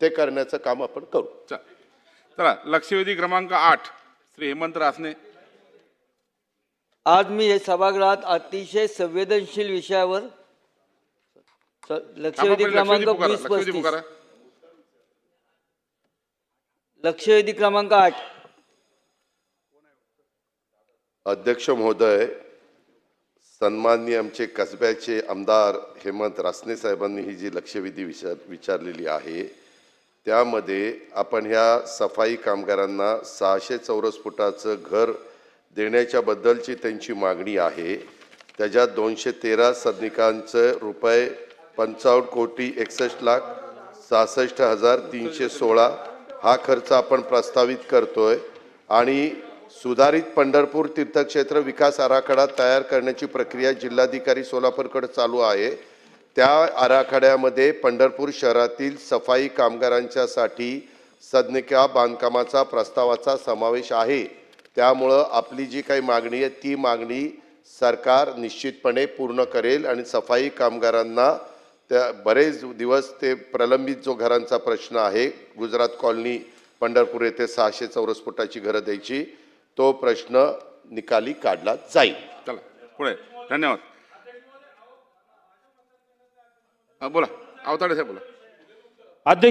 ते करण्याचं काम आपण करू. चला. लक्षवेधी क्रमांक आठ श्री हेमंत रासने. आज मी हे सभागृहात अतिशय संवेदनशील विषयावर लक्षवेधी क्रमांक वीस पस्तीस. लक्षवेधी क्रमांक आठ. अध्यक्ष महोदय सन्माननीय आमचे कसब्याचे आमदार हेमंत रासने साहेबांनी ही जी लक्षवेधी विचार विचारलेली आहे त्यामध्ये आपण ह्या सफाई कामगारांना सहाशे चौरस फुटाचं घर देण्याच्याबद्दलची त्यांची मागणी आहे. त्याच्यात दोनशे तेरा सदनिकांचं रुपये पंचावन्न कोटी एकसष्ट लाख सहासष्ट हजार तीनशे सोळा हा खर्च आपण प्रस्तावित करतोय. आणि सुधारित पंढरपूर तीर्थक्षेत्र विकास आराखडा तयार करण्याची प्रक्रिया जिल्हाधिकारी सोलापूरकडे चालू आहे. त्या आराखड्यामध्ये पंढरपूर शहरातील सफाई कामगारांच्यासाठी सदनिका बांधकामाचा प्रस्तावाचा समावेश आहे. त्यामुळं आपली जी काही मागणी आहे ती मागणी सरकार निश्चितपणे पूर्ण करेल आणि सफाई कामगारांना त्या बरेच दिवस ते प्रलंबित जो घरांचा प्रश्न आहे गुजरात कॉलनी पंढरपूर येथे सहाशे चौरस फुटाची घरं द्यायची तो प्रश्न निकाली काढला जाईल. चला पुढे. धन्यवाद हा, बोला. अवताडे साहेब बोला. अध्यक्ष